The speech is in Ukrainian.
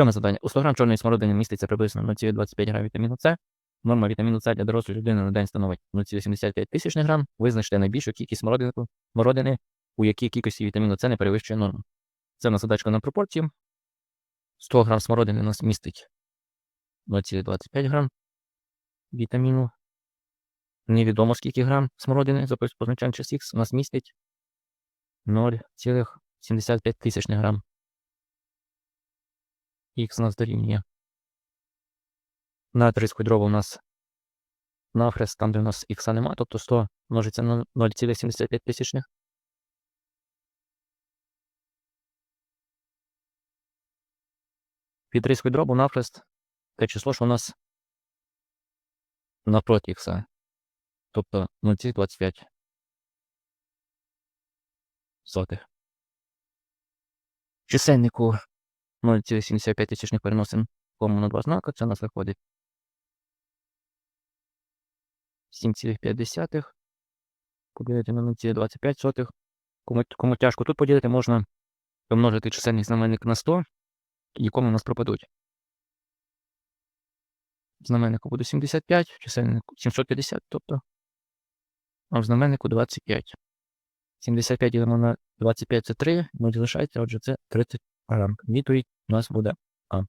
Сьоме завдання. У 100 грам чорної смородини міститься приблизно 0,25 грам вітаміну С. Норма вітаміну С для дорослої людини на день становить 0,75 тисячних грам. Визначте найбільшу кількість смородини, у якій кількості вітаміну С не перевищує норму. Це в нас задачка на пропорцію. 100 грам смородини у нас містить 0,25 грам вітаміну. Невідомо скільки грам смородини, позначаємо через Х, у нас містить 0,75 тисячних грам. Х у нас дорівнює. На 30 дрова у нас навхрест, там, де у нас х нема, тобто 100 множиться на 0,75 тисячних. Під різкою дробу навхрест те число, що у нас напроти х. Тобто 0,25 сотих. Чисельнику 0,75 тисячних переносимо кому на два знака, це у нас виходить 7,5 поділити на 0,25 сотих. Кому, кому тяжко тут поділити, можна помножити чисельник знаменник на 100, якому у нас пропадуть. Знаменнику буде 75, в чисельнику 750, тобто, а в знаменнику 25. 75 ділимо на 25 це 3, ну залишається, отже, це 30 грам. Відповідь у нас буде А.